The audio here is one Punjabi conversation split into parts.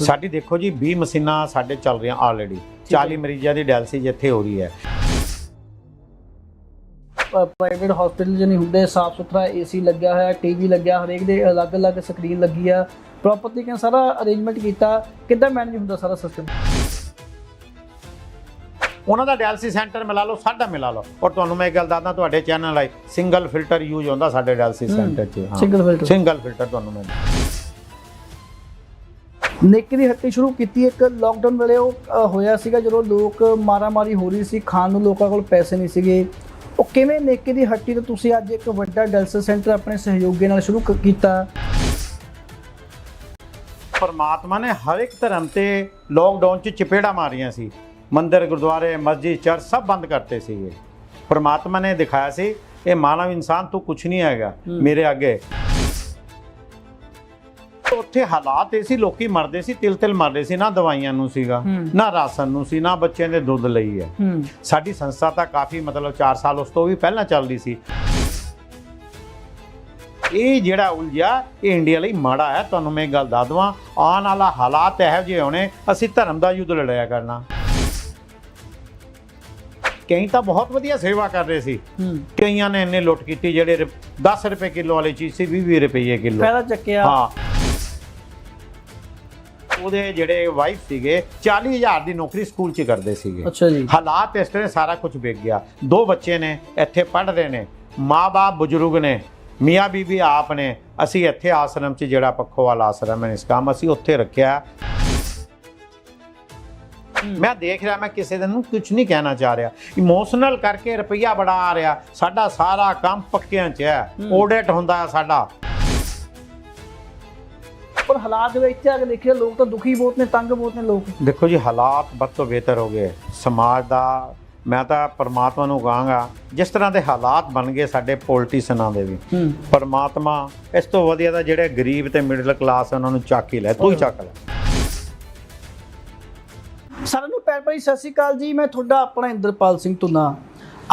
ਸਾਡੀ ਦੇਖੋ ਜੀ 20 ਮਸ਼ੀਨਾਂ ਸਾਡੇ ਚੱਲ ਰਹੀਆਂ ਆਲਰੇਡੀ 40 ਮਰੀਜ਼ਾਂ ਦੀ ਡਾਇਲਸਿਸ ਇੱਥੇ ਹੋ ਰਹੀ ਹੈ। ਪ੍ਰਾਈਵੇਟ ਹਸਪੀਟਲ ਜਿਹੇ ਨਹੀਂ ਹੁੰਦੇ ਸਾਫ਼ ਸੁਥਰਾ ਏਸੀ ਲੱਗਿਆ ਹੋਇਆ ਟੀਵੀ ਲੱਗਿਆ ਹਰੇਕ ਦੇ ਅਲੱਗ-ਅਲੱਗ ਸਕਰੀਨ ਲੱਗੀ ਆ। ਪ੍ਰੋਪਰ ਤਰੀਕੇ ਨਾਲ ਸਾਰਾ ਅਰੇਂਜਮੈਂਟ ਕੀਤਾ ਕਿੱਦਾਂ ਮੈਨੇਜ ਹੁੰਦਾ ਸਾਰਾ ਸਿਸਟਮ ਉਹਨਾਂ ਦਾ ਡਾਇਲਸਿਸ ਸੈਂਟਰ ਮਿਲਾ ਲਓ ਸਾਡਾ ਮਿਲਾ ਲਓ। ਔਰ ਤੁਹਾਨੂੰ ਮੈਂ ਇੱਕ ਗੱਲ ਦੱਸਦਾ ਤੁਹਾਡੇ ਚੈਨਲ ਲਈ ਸਿੰਗਲ ਫਿਲਟਰ ਯੂਜ਼ ਹੁੰਦਾ ਸਾਡੇ ਡਾਇਲਸਿਸ। ਸੈਂਟਰ 'ਚ ਸਿੰਗਲ ਫਿਲਟਰ ਸਿੰਗਲ ਫਿਲਟਰ ਤੁਹਾਨੂੰ ਮੈਂ ਨੇਕੀ ਦੀ ਹੱਟੀ ਸ਼ੁਰੂ ਕੀਤੀ ਇੱਕ ਲੋਕਡਾਊਨ ਵੇਲੇ ਉਹ ਹੋਇਆ ਸੀਗਾ ਜਦੋਂ ਲੋਕ ਮਾਰਾਮਾਰੀ ਹੋ ਰਹੀ ਸੀ ਖਾਣ ਨੂੰ ਲੋਕਾਂ ਕੋਲ ਪੈਸੇ ਨਹੀਂ ਸੀਗੇ। ਉਹ ਕਿਵੇਂ ਨੇਕੀ ਦੀ ਹੱਟੀ ਤੋਂ ਤੁਸੀਂ ਅੱਜ ਇੱਕ ਵੱਡਾ ਡਾਇਲਸਿਸ ਸੈਂਟਰ ਆਪਣੇ ਸਹਿਯੋਗੀ ਨਾਲ ਸ਼ੁਰੂ ਕੀਤਾ? ਪਰਮਾਤਮਾ ਨੇ ਹਰ ਇੱਕ ਧਰਮ ਤੇ ਲੋਕਡਾਊਨ 'ਚ ਚਪੇੜਾ ਮਾਰੀਆਂ ਸੀ। ਮੰਦਿਰ ਗੁਰਦੁਆਰੇ ਮਸਜਿਦ ਚਰਚ ਸਭ ਬੰਦ ਕਰਤੇ ਸੀਗੇ। ਪਰਮਾਤਮਾ ਨੇ ਦਿਖਾਇਆ ਸੀ ਇਹ ਮਾਨਵ ਇਨਸਾਨ ਤੂੰ ਕੁਝ ਨਹੀਂ ਹੈਗਾ। ਮੇਰੇ ਅੱਗੇ। ਉੱਥੇ ਹਾਲਾਤ ਇਹ ਸੀ ਲੋਕੀ ਮਰਦੇ ਸੀ ਤਿਲ ਤਿਲ ਮਰਦੇ ਸੀ ਨਾ ਦਵਾਈਆਂ ਨੂੰ ਸੀਗਾ। ਨਾ ਰਾਸ਼ਨ ਨੂੰ ਸੀ ਨਾ ਬੱਚਿਆਂ ਦੇ ਦੁੱਧ ਲਈ ਹੈ। ਸਾਡੀ ਸੰਸਥਾ ਤਾਂ ਕਾਫੀ ਮਤਲਬ 4 ਸਾਲ ਉਸ ਤੋਂ ਵੀ ਪਹਿਲਾਂ ਚੱਲਦੀ ਸੀ। ਇਹ ਜਿਹੜਾ ਉਲਝਿਆ ਇਹ ਇੰਡੀਆ ਲਈ ਮਾੜਾ ਹੈ। ਤੁਹਾਨੂੰ ਮੈਂ ਗੱਲ ਦੱਸ ਦਵਾਂ ਆਉਣ ਵਾਲਾ ਹਾਲਾਤ ਇਹੋ ਜਿਹੇ ਹੋਣੇ ਅਸੀਂ ਧਰਮ ਦਾ ਯੁੱਧ ਲੜਿਆ ਕਰਨਾ। ਕਈ ਤਾਂ ਬਹੁਤ ਵਧੀਆ ਸੇਵਾ ਕਰ ਰਹੇ ਸੀ। ਕਈਆਂ ਨੇ ਇੰਨੇ ਲੁੱਟ ਕੀਤੀ ਜਿਹੜੇ 10 ਰੁਪਏ ਕਿਲੋ ਵਾਲੀ ਚੀਜ਼ ਸੀ 20 20 ਰੁਪਏ ਕਿਲੋ। ਫਾਇਦਾ ਚੱਕਿਆ। ਹਾਂ। ਉਹਦੇ ਜਿਹੜੇ ਵਾਈਫ ਸੀਗੇ 40000 ਦੀ ਨੌਕਰੀ ਸਕੂਲ 'ਚ ਕਰਦੇ ਸੀਗੇ। ਅੱਛਾ ਜੀ। ਹਾਲਾਤ ਇਸ ਤਰ੍ਹਾਂ ਸਾਰਾ ਕੁਝ ਵਿਕ ਗਿਆ। ਦੋ ਬੱਚੇ ਨੇ ਇੱਥੇ ਪੜ੍ਹ ਰਹੇ ਨੇ ਮਾਂ-ਬਾਪ ਬਜ਼ੁਰਗ ਨੇ ਮੀਆਂ ਬੀਬੀ ਆਪ ਨੇ ਅਸੀਂ ਇੱਥੇ ਆਸ਼ਰਮ 'ਚ ਜਿਹੜਾ ਪੱਖੋਵਾਲ ਆਸ਼ਰਮ ਹੈ ਇਸ ਕੰਮ ਅਸੀਂ ਉੱਥੇ ਰੱਖਿਆ। ਮੈਂ ਦੇਖ ਰਿਹਾ ਮੈਂ ਕਿਸੇ ਦਿਨ ਨੂੰ ਕੁਝ ਨਹੀਂ ਕਹਿਣਾ ਚਾਹ ਰਿਹਾ। ਇਮੋਸ਼ਨਲ ਕਰਕੇ ਰੁਪਈਆ ਬੜਾ ਆ ਰਿਹਾ। ਸਾਡਾ ਸਾਰਾ ਕੰਮ ਪੱਕਿਆਂ 'ਚ ਹੈ। ਹੂੰ। ਆਡਿਟ ਹੁੰਦਾ ਹੈ ਸਾਡਾ। ਪਰ ਹਾਲਾਤ ਦੇ ਵਿੱਚ ਆ ਕੇ ਦੇਖਿਆ ਲੋਕ ਤਾਂ ਦੁਖੀ ਬਹੁਤ ਨੇ ਤੰਗ ਬਹੁਤ ਨੇ ਲੋਕ। ਦੇਖੋ ਜੀ ਹਾਲਾਤ ਬਦ ਤੋਂ ਬਿਹਤਰ ਹੋ ਗਏ। ਸਮਾਜ ਦਾ ਮੈਂ ਤਾਂ ਪਰਮਾਤਮਾ ਨੂੰ ਕਹਾਂਗਾ ਜਿਸ ਤਰ੍ਹਾਂ ਦੇ ਹਾਲਾਤ ਬਣ ਗਏ ਸਾਡੇ ਪੋਲਿਟਿਸ਼ਨਾਂ ਦੇ ਵੀ ਪਰਮਾਤਮਾ ਇਸ ਤੋਂ ਵਧੀਆ ਦਾ ਜਿਹੜੇ ਗਰੀਬ ਤੇ ਮਿਡਲ ਕਲਾਸ ਉਹਨਾਂ ਨੂੰ ਚੱਕ ਹੀ ਲੈ ਤੂੰ ਹੀ ਚੱਕ ਲੈ। ਸਾਰਿਆਂ ਨੂੰ ਪਿਆਰ ਭਰੀ ਸਤਿ ਸ਼੍ਰੀ ਅਕਾਲ ਜੀ ਮੈਂ ਤੁਹਾਡਾ ਆਪਣਾ ਇੰਦਰਪਾਲ ਸਿੰਘ ਧੁਨਾ।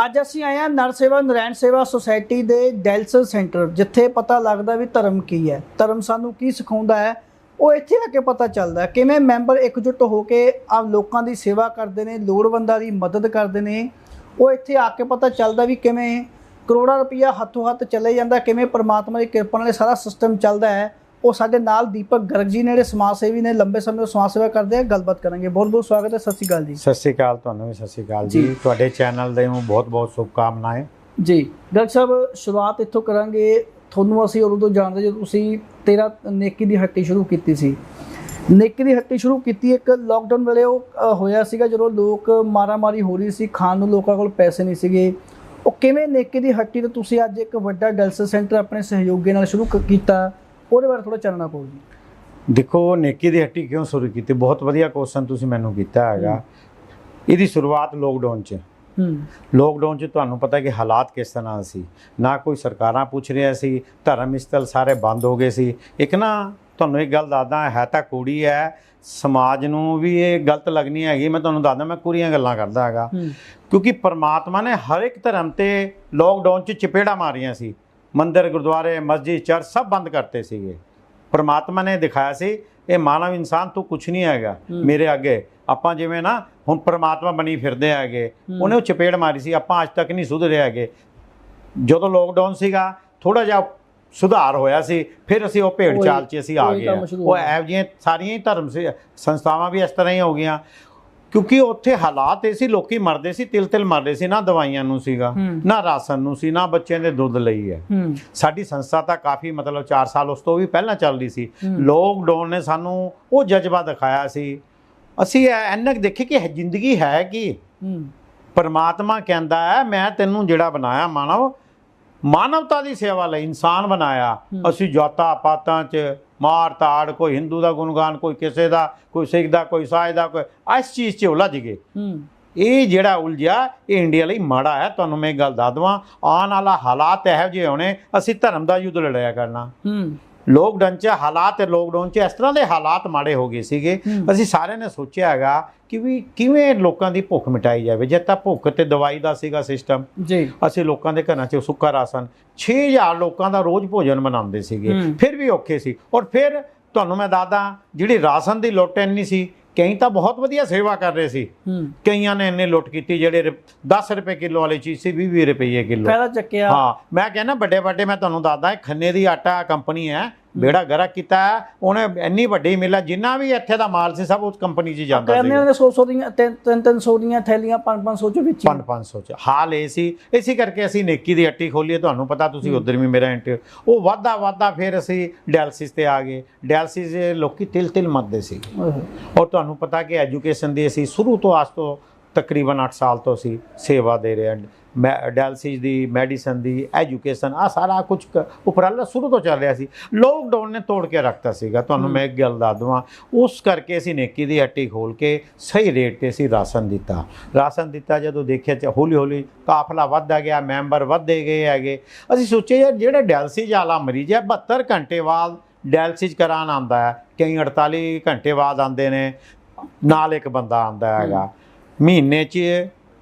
ਅੱਜ ਅਸੀਂ ਆਏ ਹਾਂ ਨਰ ਸੇਵਾ ਨਰਾਇਣ ਸੇਵਾ ਸੁਸਾਇਟੀ ਦੇ ਡੈਲਸਲ ਸੈਂਟਰ, ਜਿੱਥੇ ਪਤਾ ਲੱਗਦਾ ਵੀ ਧਰਮ ਕੀ ਹੈ। ਧਰਮ ਸਾਨੂੰ ਕੀ ਸਿਖਾਉਂਦਾ ਹੈ, ਉਹ ਇੱਥੇ ਆ ਕੇ ਪਤਾ ਚੱਲਦਾ ਕਿਵੇਂ ਮੈਂਬਰ ਇਕਜੁੱਟ ਹੋ ਕੇ ਆ ਲੋਕਾਂ ਦੀ ਸੇਵਾ ਕਰਦੇ ਨੇ, ਲੋੜਵੰਦਾਂ ਦੀ ਮਦਦ ਕਰਦੇ ਨੇ, ਉਹ ਇੱਥੇ ਆ ਕੇ ਪਤਾ ਚੱਲਦਾ ਵੀ ਕਿਵੇਂ ਕਰੋੜਾਂ ਰੁਪਈਆ ਹੱਥੋਂ ਹੱਥ ਚਲੇ ਜਾਂਦਾ, ਕਿਵੇਂ ਪਰਮਾਤਮਾ ਦੀ ਕਿਰਪਾ ਨਾਲ ਸਾਰਾ ਸਿਸਟਮ ਚੱਲਦਾ ਹੈ। ਉਹ ਸਾਡੇ ਨਾਲ ਦੀਪਕ ਗਰਗ ਜੀ ਨੇ ਜਿਹੜੇ ਸਮਾਜ ਸੇਵੀ ਨੇ ਲੰਬੇ ਸਮੇਂ ਤੋਂ ਸਮਾਜ ਸੇਵਾ ਕਰਦੇ ਆ ਗੱਲਬਾਤ ਕਰਾਂਗੇ। ਬਹੁਤ ਬਹੁਤ ਸਵਾਗਤ ਹੈ ਸਤਿ ਸ਼੍ਰੀ ਅਕਾਲ ਜੀ। ਸਤਿ ਸ਼੍ਰੀ ਅਕਾਲ ਤੁਹਾਨੂੰ ਵੀ ਸਤਿ ਸ਼੍ਰੀ ਅਕਾਲ ਜੀ। ਤੁਹਾਡੇ ਚੈਨਲ ਦੇ ਨੂੰ ਬਹੁਤ ਬਹੁਤ ਸ਼ੁਭਕਾਮਨਾएं ਜੀ ਗਰਗ ਸਾਹਿਬ ਸ਼ੁਰੂਆਤ ਇੱਥੋਂ ਕਰਾਂਗੇ। ਤੁਹਾਨੂੰ ਅਸੀਂ ਉਦੋਂ ਤੋਂ ਜਾਣਦੇ ਜਦੋਂ ਤੁਸੀਂ ਤੇਰਾ ਨੇਕੀ ਦੀ ਹੱਟੀ ਸ਼ੁਰੂ ਕੀਤੀ ਸੀ। ਨੇਕੀ ਦੀ ਹੱਟੀ ਸ਼ੁਰੂ ਕੀਤੀ ਇੱਕ ਲੋਕਡਾਊਨ ਵੇਲੇ ਉਹ ਹੋਇਆ ਸੀਗਾ ਜਦੋਂ ਲੋਕ ਮਾਰਾਮਾਰੀ ਹੋ ਰਹੀ ਸੀ ਖਾਣ ਨੂੰ ਲੋਕਾਂ ਕੋਲ ਪੈਸੇ ਨਹੀਂ ਸੀਗੇ। ਉਹ ਕਿਵੇਂ ਨੇਕੀ ਦੀ ਹੱਟੀ ਤੋਂ ਤੁਸੀਂ ਅੱਜ ਇੱਕ ਵੱਡਾ ਡਾਇਲਸਿਸ ਸੈਂਟਰ ਆਪਣੇ ਸਹਿਯੋਗੀ ਨਾਲ ਸ਼ੁਰੂ ਕੀਤਾ? ਉਹਦੇ ਬਾਰੇ ਥੋੜਾ ਚਾਨਣਾ ਪਾਓ ਜੀ। ਦੇਖੋ ਨੇਕੀ ਦੀ ਹੱਟੀ ਕਿਉਂ ਸ਼ੁਰੂ ਕੀਤੀ? ਬਹੁਤ ਵਧੀਆ ਕੁਐਸਚਨ ਤੁਸੀਂ ਮੈਨੂੰ ਕੀਤਾ ਹੈਗਾ। ਇਹਦੀ ਸ਼ੁਰੂਆਤ ਲੋਕਡਾਊਨ 'ਚ। ਹੂੰ। ਲੋਕਡਾਊਨ 'ਚ ਤੁਹਾਨੂੰ ਪਤਾ ਕਿ ਹਾਲਾਤ ਕਿਸ ਤਰ੍ਹਾਂ ਸੀ? ਨਾ ਕੋਈ ਸਰਕਾਰਾਂ ਪੁੱਛ ਰਿਹਾ ਸੀ ਧਰਮ ਸਥਲ ਸਾਰੇ ਬੰਦ ਹੋ ਗਏ ਸੀ। ਇੱਕ ਨਾ ਤੁਹਾਨੂੰ ਇੱਕ ਗੱਲ ਦੱਸਦਾ ਹੈ ਤਾਂ ਕੁੜੀ ਹੈ। ਸਮਾਜ ਨੂੰ ਵੀ ਇਹ ਗਲਤ ਲੱਗਣੀ ਹੈਗੀ। ਮੈਂ ਤੁਹਾਨੂੰ ਦੱਸਦਾ ਮੈਂ ਕੁਰੀਆਂ ਗੱਲਾਂ ਕਰਦਾ ਹੈਗਾ। ਕਿਉਂਕਿ ਪਰਮਾਤਮਾ ਨੇ ਹਰ ਇੱਕ ਧਰਮ ਤੇ ਲੋਕਡਾਊਨ 'ਚ ਚਪੇੜਾ ਮਾਰੀਆਂ ਸੀ। ਮੰਦਿਰ ਗੁਰਦੁਆਰੇ ਮਸਜਿਦ ਚਰਚ ਸਭ ਬੰਦ ਕਰਤੇ ਸੀਗੇ ਪਰਮਾਤਮਾ ਨੇ ਦਿਖਾਇਆ ਸੀ ਇਹ ਮਾਨਵ ਇਨਸਾਨ ਤੂੰ ਕੁਝ ਨਹੀਂ ਹੈਗਾ। ਮੇਰੇ ਅੱਗੇ ਆਪਾਂ ਜਿਵੇਂ ਨਾ ਹੁਣ ਪਰਮਾਤਮਾ ਬਣੀ ਫਿਰਦੇ ਹੈਗੇ। ਉਹਨੇ ਉਹ ਚਪੇੜ ਮਾਰੀ ਸੀ ਆਪਾਂ ਅੱਜ ਤੱਕ ਨਹੀਂ ਸੁਧਰੇ ਹੈਗੇ ਜਦੋਂ ਲੋਕਡਾਊਨ ਸੀਗਾ ਥੋੜਾ ਜਿਹਾ ਸੁਧਾਰ ਹੋਇਆ ਸੀ ਫਿਰ ਅਸੀਂ ਉਹ ਭੇਡ ਉਹੀ- ਚਾਲ 'ਚ ਅਸੀਂ ਆ ਗਏ ਉਹ। ਐਵ ਜਿਹੀਆਂ ਸਾਰੀਆਂ ਹੀ ਧਰਮ ਸੰਸਥਾਵਾਂ ਵੀ ਇਸ ਤਰ੍ਹਾਂ ਹੀ ਹੋ ਗਈਆਂ ਕਿਉਂਕਿ ਉੱਥੇ ਹਾਲਾਤ ਇਹ ਸੀ ਲੋਕੀ ਮਰਦੇ ਸੀ ਤਿਲ ਤਿਲ ਮਰਦੇ ਸੀ ਨਾ ਦਵਾਈਆਂ ਨੂੰ ਸੀਗਾ। ਨਾ ਰਾਸ਼ਨ ਨੂੰ ਸੀ ਨਾ ਬੱਚਿਆਂ ਦੇ ਦੁੱਧ ਲਈ ਹੈ। ਸਾਡੀ ਸੰਸਥਾ ਤਾਂ ਕਾਫੀ ਮਤਲਬ 4 ਸਾਲ ਉਸ ਤੋਂ ਵੀ ਪਹਿਲਾਂ ਚੱਲਦੀ ਸੀ। ਲੋਕਡਾਊਨ ਨੇ ਸਾਨੂੰ ਉਹ ਜਜ਼ਬਾ ਦਿਖਾਇਆ ਸੀ। ਅਸੀਂ ਐ- ਇੰਨਾ ਕੁ ਦੇਖੇ ਕਿ ਜ਼ਿੰਦਗੀ ਹੈ ਕੀ? ਪਰਮਾਤਮਾ ਕਹਿੰਦਾ ਹੈ ਮੈਂ ਤੈਨੂੰ ਜਿਹੜਾ ਬਣਾਇਆ ਮਾਨਵ ਮਾਨਵਤਾ ਦੀ ਸੇਵਾ ਲਈ ਇਨਸਾਨ ਬਣਾਇਆ। ਅਸੀਂ ਜਾਤਾਂ ਪਾਤਾਂ 'ਚ ਮਾਰ ਤਾੜ ਕੋਈ ਹਿੰਦੂ ਦਾ ਗੁਣਗਾਨ ਕੋਈ ਕਿਸੇ ਦਾ ਕੋਈ ਸਿੱਖ ਦਾ ਕੋਈ ਸਾਜ ਦਾ ਕੋਈ ਇਸ ਚੀਜ਼ 'ਚ ਉਲਝ ਗਏ। ਹੂੰ। ਇਹ ਜਿਹੜਾ ਉਲਝਿਆ ਇਹ ਇੰਡੀਆ ਲਈ ਮਾੜਾ ਹੈ। ਤੁਹਾਨੂੰ ਮੈਂ ਗੱਲ ਦੱਸ ਦਵਾਂ ਆਉਣ ਵਾਲਾ ਹਾਲਾਤ ਇਹੋ ਜਿਹੇ ਹੋਣੇ ਅਸੀਂ ਧਰਮ ਦਾ ਯੁੱਧ ਲੜਿਆ ਕਰਨਾ। ਹੂੰ। ਲੋਕਡਾਊਨ 'ਚ ਹਾਲਾਤ ਲੋਕਡਾਊਨ 'ਚ ਇਸ ਤਰ੍ਹਾਂ ਦੇ ਹਾਲਾਤ ਮਾੜੇ ਹੋ ਗਏ ਸੀਗੇ। ਅਸੀਂ ਸਾਰਿਆਂ ਨੇ ਸੋਚਿਆ ਹੈਗਾ ਕਿ ਵੀ ਕਿਵੇਂ ਲੋਕਾਂ ਦੀ ਭੁੱਖ ਮਿਟਾਈ ਜਾਵੇ। ਜੇ ਤਾਂ ਭੁੱਖ ਤੇ ਦਵਾਈ ਦਾ ਸੀਗਾ ਸਿਸਟਮ ਜੀ। ਅਸੀਂ ਲੋਕਾਂ ਦੇ ਘਰਾਂ 'ਚ ਸੁੱਕਾ ਰਾਸ਼ਨ। 6000 ਲੋਕਾਂ ਦਾ ਰੋਜ਼ ਭੋਜਨ ਬਣਾਉਂਦੇ ਸੀਗੇ। ਫਿਰ ਵੀ ਔਖੇ ਸੀ। ਔਰ ਫਿਰ ਤੁਹਾਨੂੰ ਮੈਂ ਦੱਸਦਾ ਜਿਹੜੀ ਰਾਸ਼ਨ ਦੀ ਲੁੱਟ ਇੰਨੀ ਸੀ ਕਈ ਤਾਂ ਬਹੁਤ ਵਧੀਆ ਸੇਵਾ ਕਰ ਰਹੇ ਸੀ। ਕਈਆਂ ਨੇ ਇੰਨੇ ਲੁੱਟ ਕੀਤੀ ਜਿਹੜੇ 10 ਰੁਪਏ ਕਿਲੋ ਵਾਲੀ ਚੀਜ਼ ਸੀ 20 20 ਰੁਪਏ ਕਿਲੋ। ਫਾਇਦਾ ਚੱਕਿਆ। ਹਾਂ ਮੈਂ ਕਹਿੰਦਾ ਵੱਡੇ ਵੱਡੇ ਮੈਂ ਤੁਹਾਨੂੰ ਦੱਸਦਾ ਖੰਨੇ ਦੀ ਆਟਾ ਕੰਪਨੀ ਹੈ ਬੇੜਾ ਗਰਕ ਕੀਤਾ। ਉਹਨੇ ਇੰਨੀ ਵੱਡੀ ਮਿਲ ਜਿੰਨਾ ਵੀ ਇੱਥੇ ਦਾ ਮਾਲ ਸੀ ਸਭ ਉਸ ਕੰਪਨੀ 'ਚ ਜਾਂਦਾ ਸੀ ਕਹਿੰਦੇ ਨੇ 100 100 ਦੀਆਂ 3 300 ਦੀਆਂ ਥੈਲੀਆਂ 5 500 ਚ ਵਿੱਚ 5-500 ਚ। ਹਾਲ ਇਹ ਸੀ ਇਸੇ ਕਰਕੇ ਅਸੀਂ ਨੇਕੀ ਦੀ ਹੱਟੀ ਖੋਲੀ ਤੁਹਾਨੂੰ ਪਤਾ ਤੁਸੀਂ ਉਧਰ ਵੀ ਮੇਰਾ ਇੰਟਰਵਿਊ ਉਹ ਵਾਧਾ ਵਾਧਾ ਫਿਰ ਅਸੀਂ ਡਾਇਲਸਿਸ ਤੇ ਆ ਗਏ। ਡਾਇਲਸਿਸ ਦੇ ਲੋਕੀ ਤਿਲ ਤਿਲ ਮਰਦੇ ਸੀ। ਔਰ ਤੁਹਾਨੂੰ ਪਤਾ ਕਿ ਐਜੂਕੇਸ਼ਨ ਦੀ ਅਸੀਂ ਸ਼ੁਰੂ ਤੋਂ ਅੱਜ ਤੋਂ ਤਕਰੀਬਨ 8 ਸਾਲ ਤੋਂ ਅਸੀਂ ਸੇਵਾ ਦੇ ਰਹੇ ਹਾਂ। ਡਾਇਲਸਿਸ ਦੀ ਮੈਡੀਸਨ ਦੀ ਐਜੂਕੇਸ਼ਨ ਆ ਸਾਰਾ ਕੁਝ ਉਪਰਾਲਾ ਸ਼ੁਰੂ ਤੋਂ ਚੱਲ ਰਿਹਾ ਸੀ। ਲੋਕਡਾਊਨ ਨੇ ਤੋੜ ਕੇ ਰੱਖਤਾ ਸੀਗਾ। ਤੁਹਾਨੂੰ ਮੈਂ ਇੱਕ ਗੱਲ ਦੱਸ ਦਵਾਂ ਉਸ ਕਰਕੇ ਅਸੀਂ ਨੇਕੀ ਦੀ ਹੱਟੀ ਖੋਲ ਕੇ ਸਹੀ ਰੇਟ ਤੇ ਅਸੀਂ ਰਾਸ਼ਨ ਦਿੱਤਾ। ਰਾਸ਼ਨ ਦਿੱਤਾ ਜਦੋਂ ਦੇਖਿਆ ਚ ਹੌਲੀ ਹੌਲੀ ਕਾਫਲਾ ਵੱਧਦਾ ਗਿਆ ਮੈਂਬਰ ਵੱਧਦੇ ਗਏ ਹੈਗੇ। ਅਸੀਂ ਸੋਚਿਆ ਯਾਰ ਜਿਹੜਾ ਡਾਇਲਸਿਸ ਵਾਲਾ ਮਰੀਜ਼ ਹੈ 72 ਘੰਟੇ ਬਾਅਦ ਡਾਇਲਸਿਸ ਕਰਾਉਣ ਆਉਂਦਾ ਹੈ। ਕਈ 48 ਘੰਟੇ ਬਾਅਦ ਆਉਂਦੇ ਨੇ ਨਾਲ ਇੱਕ ਬੰਦਾ ਆਉਂਦਾ ਹੈਗਾ। ਮਹੀਨੇ 'ਚ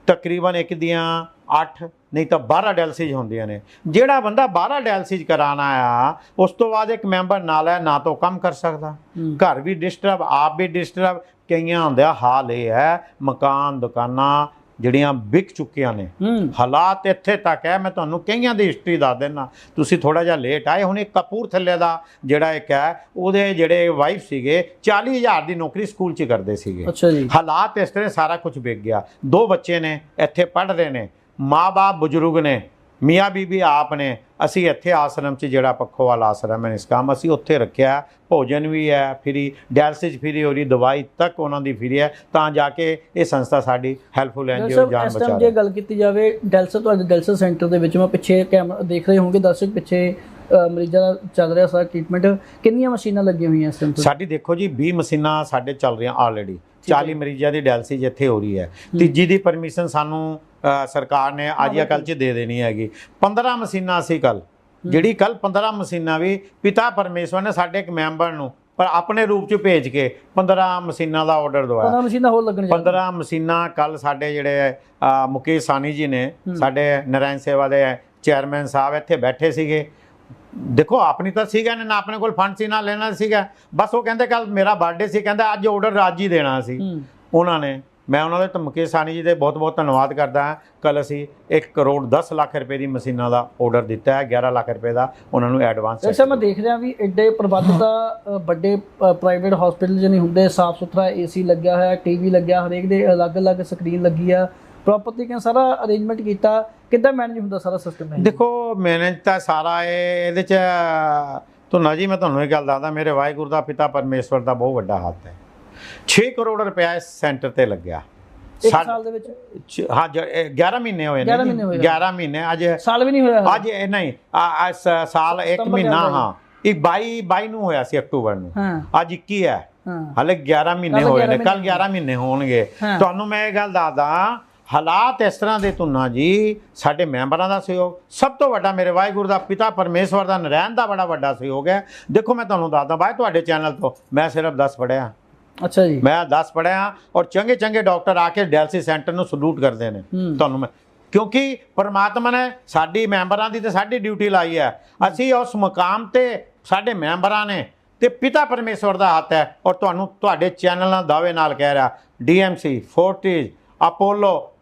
ਤਕਰੀਬਨ ਇੱਕ ਦੀਆਂ 8 ਨਹੀਂ ਤਾਂ 12 ਡਾਇਲਸਿਸ ਹੁੰਦੀਆਂ ਨੇ। ਜਿਹੜਾ ਬੰਦਾ 12 ਡਾਇਲਸਿਸ ਕਰਾਣਾ ਆ ਉਸ ਤੋਂ ਬਾਅਦ ਇੱਕ ਮੈਂਬਰ ਨਾਲ ਹੈ ਨਾ ਤਾਂ ਕੰਮ ਕਰ ਸਕਦਾ। ਘਰ ਵੀ ਡਿਸਟਰਬ ਆਪ ਵੀ ਡਿਸਟਰਬ ਕਈਆਂ ਹੁੰਦਾ ਹਾਲ ਇਹ ਹੈ ਮਕਾਨ ਦੁਕਾਨਾਂ ਜਿਹੜੀਆਂ ਵਿਕ ਚੁੱਕੀਆਂ ਨੇ। ਹਾਲਾਤ ਇੱਥੇ ਤੱਕ ਹੈ ਮੈਂ ਤੁਹਾਨੂੰ ਕਈਆਂ ਦੀ ਹਿਸਟਰੀ ਦੱਸ ਦਿੰਦਾ। ਤੁਸੀਂ ਥੋੜਾ ਜਿਹਾ ਲੇਟ ਆਏ ਹੁਣ ਇੱਕ ਕਪੂਰਥੱਲੇ ਦਾ ਜਿਹੜਾ ਇੱਕ ਹੈ ਉਹਦੇ ਜਿਹੜੇ ਵਾਈਫ ਸੀਗੇ 40000 ਦੀ ਨੌਕਰੀ ਸਕੂਲ 'ਚ ਕਰਦੇ ਸੀਗੇ। ਹਾਲਾਤ ਇਸ ਤਰ੍ਹਾਂ ਸਾਰਾ ਕੁਝ ਵਿਕ ਗਿਆ। ਦੋ ਬੱਚੇ ਨੇ ਇੱਥੇ ਪੜ੍ਹ ਰਹੇ ਨੇ। ਮਾਂ-ਬਾਪ ਬਜ਼ੁਰਗ ਨੇ ਮੀਆਂ ਬੀਬੀ ਆਪ ਨੇ ਅਸੀਂ ਇੱਥੇ ਆਸ਼ਰਮ 'ਚ ਜਿਹੜਾ ਪੱਖੋਵਾਲ ਆਸ਼ਰਮ ਹੈ ਇਸ ਕੰਮ ਅਸੀਂ ਉੱਥੇ ਰੱਖਿਆ ਭੋਜਨ ਵੀ ਹੈ ਫਰੀ ਡਾਇਲਸਿਸ ਫਰੀ ਹੋ ਰਹੀ ਦਵਾਈ ਤੱਕ ਉਹਨਾਂ ਦੀ ਫਰੀ ਹੈ। ਤਾਂ ਜਾ ਕੇ ਇਹ ਸੰਸਥਾ ਸਾਡੀ ਹੈਲਪਫੁਲ ਐਨਜੀਓ ਸਾਹਿਬ ਜਾਨ ਬਚਾ ਰਹੀ ਜੇ ਗੱਲ ਕੀਤੀ ਜਾਵੇ ਡੈਲਸਰ ਤੁਹਾਡੇ ਡੈਲਸਰ ਸੈਂਟਰ ਦੇ ਵਿੱਚ ਮੈਂ ਪਿੱਛੇ ਕੈਮਰਾ ਦੇਖ ਰਹੇ ਹੋਣਗੇ ਦਰਸ਼ਕ ਪਿੱਛੇ ਮਰੀਜ਼ਾਂ ਦਾ ਚੱਲ ਰਿਹਾ ਸਾਰਾ ਟ੍ਰੀਟਮੈਂਟ ਕਿੰਨੀਆਂ ਮਸ਼ੀਨਾਂ ਲੱਗੀਆਂ ਹੋਈਆਂ ਇਸ ਟਾਈਮ ਤੇ ਸਾਡੀ ਦੇਖੋ ਜੀ 20 ਮਸ਼ੀਨਾਂ ਸਾਡੇ ਚੱਲ ਰਹੀਆਂ ਆਲਰੇਡੀ 40 ਮਰੀਜ਼ਾਂ ਦੀ ਡਾਇਲਸਿਸ ਇੱਥੇ ਹੋ ਰਹੀ ਹੈ। ਤੀਜੀ ਦੀ ਪਰਮਿਸ਼ਨ ਸਾਨੂੰ ਸਰਕਾਰ ਨੇ ਅੱਜ ਜਾਂ ਕੱਲ੍ਹ ਚ ਦੇ ਦੇਣੀ ਹੈਗੀ। 15 ਮਸ਼ੀਨਾਂ ਸੀ ਕੱਲ ਜਿਹੜੀ ਕੱਲ 15 ਮਸ਼ੀਨਾਂ ਵੀ ਪਿਤਾ ਪਰਮੇਸ਼ਵਰ ਨੇ ਸਾਡੇ ਇੱਕ ਮੈਂਬਰ ਨੂੰ ਪਰ ਆਪਣੇ ਰੂਪ ਚ ਭੇਜ ਕੇ 15 ਮਸ਼ੀਨਾਂ ਦਾ ਆਰਡਰ ਦਵਾਇਆ। 15 ਮਸ਼ੀਨਾਂ ਹੋਰ ਲੱਗਣ ਜਾ 15 ਮਸ਼ੀਨਾਂ ਕੱਲ ਸਾਡੇ ਜਿਹੜੇ ਮੁਕੇਸ਼ ਸਾਨੀ ਜੀ ਨੇ ਸਾਡੇ ਨਰਾਇਣ ਸੇਵਾ ਦੇ ਚੇਅਰਮੈਨ ਸਾਹਿਬ ਇੱਥੇ ਬੈਠੇ ਸੀਗੇ। ਦੇਖੋ ਆਪਣੀ ਤਾਂ ਸੀਗਾ ਨੇ ਆਪਣੇ ਕੋਲ ਫੰਡ ਸੀ ਨਾ ਲੈਣਾ ਸੀਗਾ। ਬਸ ਉਹ ਕਹਿੰਦੇ ਕੱਲ ਮੇਰਾ ਬਰਥਡੇ ਸੀ ਕਹਿੰਦਾ ਅੱਜ ਆਰਡਰ ਅੱਜ ਹੀ ਦੇਣਾ ਸੀ। ਉਹਨਾਂ ਨੇ ਮੈਂ ਉਹਨਾਂ ਦੇ ਤਾਂ ਮੁਕੇਸ਼ ਸਾਨੀ ਜੀ ਦੇ ਬਹੁਤ ਬਹੁਤ ਧੰਨਵਾਦ ਕਰਦਾ ਹਾਂ। ਕੱਲ ਅਸੀਂ 1 ਕਰੋੜ 10 ਲੱਖ ਰੁਪਏ ਦੀ ਮਸ਼ੀਨਾਂ ਦਾ ਆਰਡਰ ਦਿੱਤਾ ਹੈ 11 ਲੱਖ ਰੁਪਏ ਦਾ। ਉਹਨਾਂ ਨੂੰ ਐਡਵਾਂਸ ਸਾਹਿਬ ਮੈਂ ਦੇਖ ਰਿਹਾ ਵੀ ਐਡੇ ਪ੍ਰਬੰਧ ਤਾਂ ਵੱਡੇ ਪ੍ਰਾਈਵੇਟ ਹਸਪੀਟਲ 'ਚ ਨਹੀਂ ਹੁੰਦੇ ਸਾਫ਼ ਸੁਥਰਾ ਏਸੀ ਲੱਗਿਆ ਹੋਇਆ ਟੀਵੀ ਲੱਗਿਆ ਹਰੇਕ ਦੇ ਅਲੱਗ-ਅਲੱਗ ਸਕਰੀਨ ਲੱਗੀ ਆ। ਪ੍ਰੋਪਰ ਤਰੀਕੇ ਨਾਲ ਸਾਰਾ ਅਰੇਂਜਮੈਂਟ ਕੀਤਾ? ਕਿੱਦਾਂ ਮੈਨੇਜ ਹੁੰਦਾ ਸਾਰਾ ਸਿਸਟਮ ਹੈ ਦੇਖੋ ਮੈਨੇਜ ਤਾਂ ਸਾਰਾ ਇਹ ਇਹਦੇ ਚ ਤੁਹਾਨੂੰ ਜੀ ਮੈਂ ਤੁਹਾਨੂੰ ਇਹ ਗੱਲ ਦੱਸਦਾ ਮੇਰੇ ਵਾਹਿਗੁਰੂ ਦਾ ਪਿਤਾ ਪਰਮੇਸ਼ਵਰ ਦਾ ਬਹੁਤ ਵੱਡਾ ਹੱਥ ਹੈ। 6 ਕਰੋੜ ਰੁਪਇਆ ਇਸ ਸੈਂਟਰ ਤੇ ਲੱਗਿਆ। ਇੱਕ ਸਾਲ ਦੇ ਵਿੱਚ? ਹਾਂ ਜ- ਇਹ 11 ਮਹੀਨੇ ਹੋਏ 11 ਨੇ ਮਹੀਨੇ ਹੋਏ ਜੀ। ਆ। 11 ਮਹੀਨੇ ਅੱਜ ਸਾਲ ਵੀ ਨਹੀਂ ਹੋਇਆ ਅੱਜ ਨਹੀਂ ਆ- ਇਸ ਸਾਲ ਇੱਕ ਸਤੰਬਰ ਮਹੀਨਾ ਚੱਲਦਾ ਹਾਂ। ਇਹ 22 22 ਨੂੰ ਹੋਇਆ ਸੀ ਅਕਤੂਬਰ ਨੂੰ। ਹਾਂ। ਅੱਜ 21 ਹੈ। ਹਾਂ। ਹਲੇ 11 ਮਹੀਨੇ ਹੋਏ 11 ਨੇ। ਕੱਲ ਮਹੀਨੇ 11 ਮਹੀਨੇ ਹੋਣਗੇ। ਤੁਹਾਨੂੰ ਮੈਂ ਇਹ ਗੱਲ ਦੱਸਦਾ ਹਾਲਾਤ ਇਸ ਤਰ੍ਹਾਂ ਦੇ ਤੁਨਾ ਜੀ। ਸਾਡੇ ਮੈਂਬਰਾਂ ਦਾ ਸਹਿਯੋਗ ਸਭ ਤੋਂ ਵੱਡਾ ਮੇਰੇ ਵਾਹਿਗੁਰੂ ਦਾ ਪਿਤਾ ਪਰਮੇਸ਼ਵਰ ਦਾ ਨਰੈਣ ਦਾ ਬੜਾ ਵੱਡਾ ਸਹਿਯੋਗ ਹੈ। ਦੇਖੋ ਮੈਂ ਤੁਹਾਨੂੰ ਦੱਸਦਾ ਬਾਈ ਤੁਹਾਡੇ ਚੈਨਲ ਤੋਂ ਮੈਂ ਸਿਰਫ 10 ਪੜਿਆ ਅੱਛਾ ਜੀ। ਮੈਂ 10 ਪੜਿਆ ਔਰ ਚੰਗੇ ਚੰਗੇ ਡਾਕਟਰ ਆ ਕੇ ਡਾਇਲਸਿਸ ਸੈਂਟਰ ਨੂੰ ਸਲੂਟ ਕਰਦੇ ਨੇ। ਤੁਹਾਨੂੰ ਮੈਂ ਕਿਉਂਕਿ ਪਰਮਾਤਮਾ ਨੇ ਸਾਡੀ ਮੈਂਬਰਾਂ ਦੀ ਤੇ ਸਾਡੀ ਡਿਊਟੀ ਲਾਈ ਹੈ। ਅਸੀਂ ਉਸ ਮੁਕਾਮ ਤੇ ਸਾਡੇ ਮੈਂਬਰਾਂ ਨੇ ਤੇ ਪਿਤਾ ਪਰਮੇਸ਼ਵਰ ਦਾ ਹੱਥ ਹੈ ਔਰ ਤੁਹਾਨੂੰ ਤੁਹਾਡੇ ਚੈਨਲ ਨਾਲ ਦਾਅਵੇ ਨਾਲ ਕਹਿ ਰਿਹਾ। ਡੀਐਮਸੀ ਫੋਰਟਿਜ ਅਪੋਲੋ